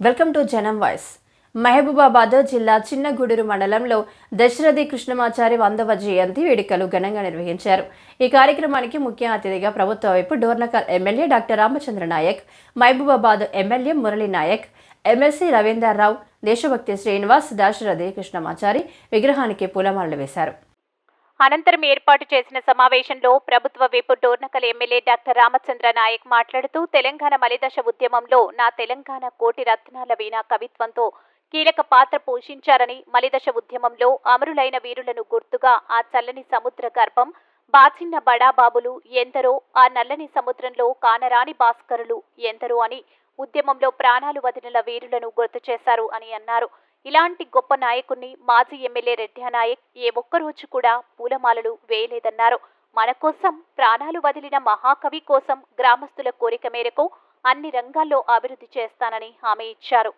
Welcome to Janam voice. Mahabubabad జిల్లా చిన్నగూడూరు మండలంలో దశరథి కృష్ణమాచారి వందవ జయంతి వేడుకలు ఘనంగా నిర్వహించారు. ఈ కార్యక్రమానికి ముఖ్య అతిథిగా ప్రభుత్వ వైపు Dornakal MLA doctor Ramachandra Naik Mahabubabad MLA Murali Naik MLC Ravinder Rao దేశభక్తి శ్రీనివాస్ దాశరథి కృష్ణమాచారి విగ్రహానికి పూలమాలలు వేశారు. అనంతరం ఏర్పాటు చేసిన సమావేశంలో ప్రభుత్వ whip Dornakal MLA doctor Ramachandra Naik మాట్లాడుతూ తెలంగాణ మలిదశ ఉద్యమంలో నా తెలంగాణ కోటి రత్నాల వీణ కవిత్వంతో కీలక పాత్ర పోషించారని మలిదశ ఉద్యమంలో అమరులైన వీరులను గుర్తుగా ఆ చల్లని సముద్ర గర్భం బాచిన్న బడాబాబులు ఎందరో ఆ నల్లని సముద్రంలో కానరాని భాస్కరులు ఎందరో అని ఉద్యమంలో ప్రాణాలు వదిలిన వీరులను గుర్తు చేశారు అని అన్నారు. ఇలాంటి గొప్ప నాయకుణ్ణి మాజీ ఎమ్మెల్యే రెడ్డి నాయక్ ఏ ఒక్క రోజు కూడా పూలమాలలు వేయలేదన్నారు మన కోసం ప్రాణాలు వదిలిన మహాకవి కోసం గ్రామస్తుల కోరిక మేరకు అన్ని రంగాల్లో అభివృద్ధి చేస్తానని హామీ ఇచ్చారు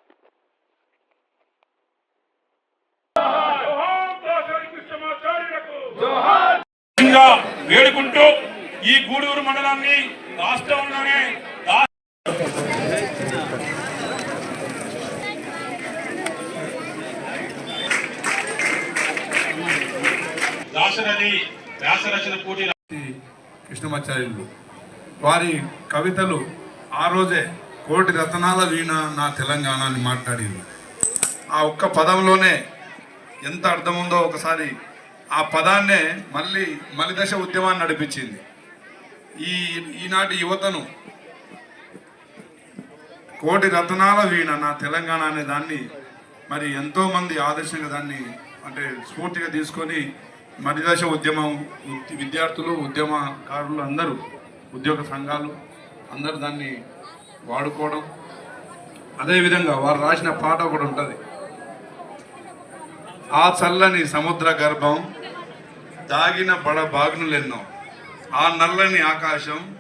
వేడుకుంటూ ఈ గూడూరు మండలాన్ని రాష్ట్రంలోనే వ్యాసరచన పోటీ కృష్ణమాచార్యులు. వారి కవితలు ఆ రోజే కోటి రతనాల వీణ నా తెలంగాణ అని మాట్లాడింది ఆ ఒక్క పదంలోనే ఎంత అర్థం ఉందో ఒకసారి ఆ పదాన్నే మళ్ళీ మలిదశ ఉద్యమాన్ని నడిపించింది. ఈ ఈనాటి యువతను కోటి రతనాల వీణ నా తెలంగాణ అనే దాన్ని మరి ఎంతోమంది ఆదర్శంగా దాన్ని అంటే స్ఫూర్తిగా తీసుకొని మరిదశ ఉద్యమం విద్యార్థులు ఉద్యమకారులు అందరూ ఉద్యోగ సంఘాలు అందరూ దాన్ని వాడుకోవడం. అదేవిధంగా వారు రాసిన పాట ఒకటి ఉంటుంది. ఆ చల్లని సముద్ర గర్భం దాగిన బడ బాగ్నులెన్నో ఆ నల్లని ఆకాశం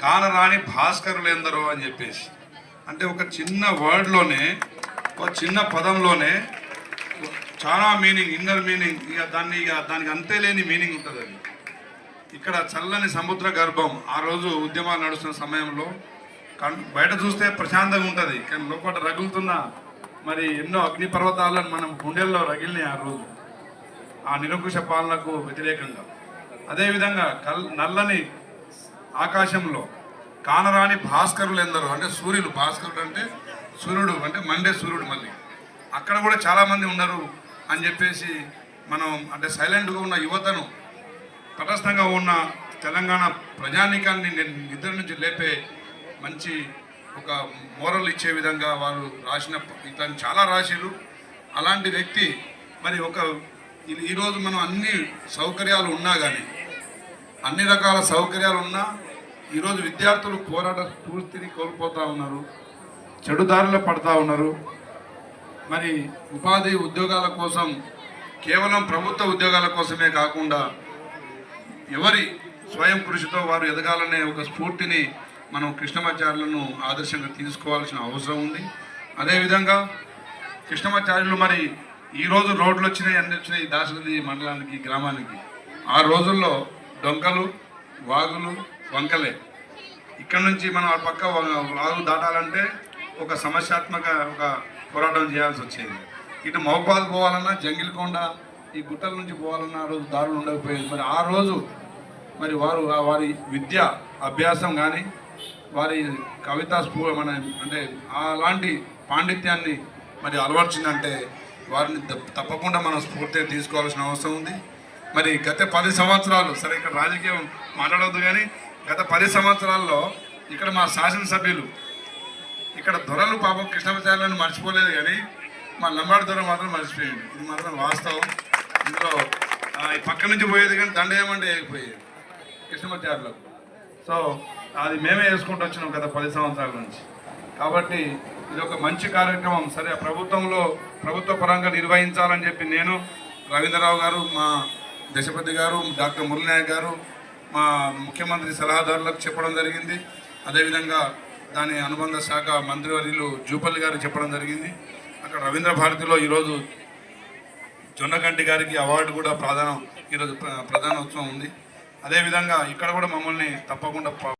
కానరాని భాస్కరులెందరో అని చెప్పేసి. అంటే ఒక చిన్న వర్డ్లోనే ఒక చిన్న పదంలోనే చాలా మీనింగ్ ఇన్నర్ మీనింగ్ ఇక దాన్ని ఇక దానికి అంతే లేని మీనింగ్ ఉంటుంది అది. ఇక్కడ చల్లని సముద్ర గర్భం ఆ రోజు ఉద్యమాలు నడుస్తున్న సమయంలో బయట చూస్తే ప్రశాంతంగా ఉంటుంది. కానీ లోపల రగులుతున్న మరి ఎన్నో అగ్ని పర్వతాలను మనం గుండెల్లో రగిలినాయి ఆ రోజు. ఆ నిరంకుశ పాలనకు వ్యతిరేకంగా. అదేవిధంగా కల్ నల్లని ఆకాశంలో కానరాని భాస్కరులు ఎందరో అంటే సూర్యుడు భాస్కరుడు అంటే సూర్యుడు అంటే మండే సూర్యుడు మళ్ళీ. అక్కడ కూడా చాలామంది ఉన్నారు. అని చెప్పేసి మనం అంటే సైలెంట్గా ఉన్న యువతను తటస్థంగా ఉన్న తెలంగాణ ప్రజానీకాన్ని నిద్ర నుంచి లేపే మంచి ఒక మోరల్ ఇచ్చే విధంగా వారు రాసిన ఇతను చాలా రాశారు అలాంటి వ్యక్తి మరి ఒక ఈ- ఈరోజు మనం అన్ని సౌకర్యాలు ఉన్నా కానీ అన్ని రకాల సౌకర్యాలు ఉన్నా ఈరోజు విద్యార్థులు పోరాట స్ఫూర్తిని కోల్పోతూ ఉన్నారు చెడుదారిలో పడతా ఉన్నారు. మరి ఉపాధి ఉద్యోగాల కోసం కేవలం ప్రభుత్వ ఉద్యోగాల కోసమే కాకుండా ఎవరి స్వయం కృషితో వారు ఎదగాలనే ఒక స్ఫూర్తిని మనం కృష్ణమాచార్యులను ఆదర్శంగా తీసుకోవాల్సిన అవసరం ఉంది. అదేవిధంగా కృష్ణమాచార్యులు మరి ఈరోజు రోడ్లు వచ్చినాయి అన్ని వచ్చినాయి దాశరథి మండలానికి గ్రామానికి. ఆ రోజుల్లో డొంకలు వాగులు వంకలే. ఇక్కడ నుంచి మనం ఆ పక్క వాగు దాటాలంటే ఒక సమస్యాత్మక ఒక పోరాటం చేయాల్సి వచ్చేది. ఇటు మహబాద్ పోవాలన్నా జంగిల్కొండ ఈ గుట్టల నుంచి పోవాలన్నా ఆ రోజు దారులు ఉండకపోయేది. మరి ఆ రోజు మరి వారు వారి విద్య అభ్యాసం కానీ వారి కవితా స్ఫూ మన అంటే అలాంటి పాండిత్యాన్ని మరి అలవర్చిందంటే వారిని తప్ప- తప్పకుండా మనం స్ఫూర్తిగా తీసుకోవాల్సిన అవసరం ఉంది. మరి గత పది సంవత్సరాలు సరే ఇక్కడ రాజకీయం మాట్లాడవద్దు కానీ గత పది సంవత్సరాల్లో ఇక్కడ మా శాసనసభ్యులు ఇక్కడ దొరలు పాపం కృష్ణమాచార్యులను మర్చిపోలేదు కానీ మా లంబాడి దొర మాత్రం మర్చిపోయింది. ఇది మాత్రం వాస్తవం. ఇందులో పక్క నుంచి పోయేది కానీ దండ వేయకపోయేది కృష్ణమాచార్యులకు సో అది మేమే వేసుకుంటూ వచ్చినాం గత పది సంవత్సరాల నుంచి. కాబట్టి ఇది ఒక మంచి కార్యక్రమం. సరే ప్రభుత్వంలో ప్రభుత్వ పరంగా నిర్వహించాలని చెప్పి నేను రవీంద్రరావు గారు మా దశపతి గారు డాక్టర్ మురళినాయక్ గారు మా ముఖ్యమంత్రి సలహాదారులకు చెప్పడం జరిగింది. అదేవిధంగా దాని అనుబంధ శాఖ మంత్రివర్యులు జూపల్లి గారు చెప్పడం జరిగింది. అక్కడ రవీంద్ర భారతిలో ఈరోజు జొన్నకంటి గారికి అవార్డు కూడా ప్రధానం ఈరోజు ప్ర- ప్రధానోత్సవం ఉంది. అదేవిధంగా ఇక్కడ కూడా మమ్మల్ని తప్పకుండా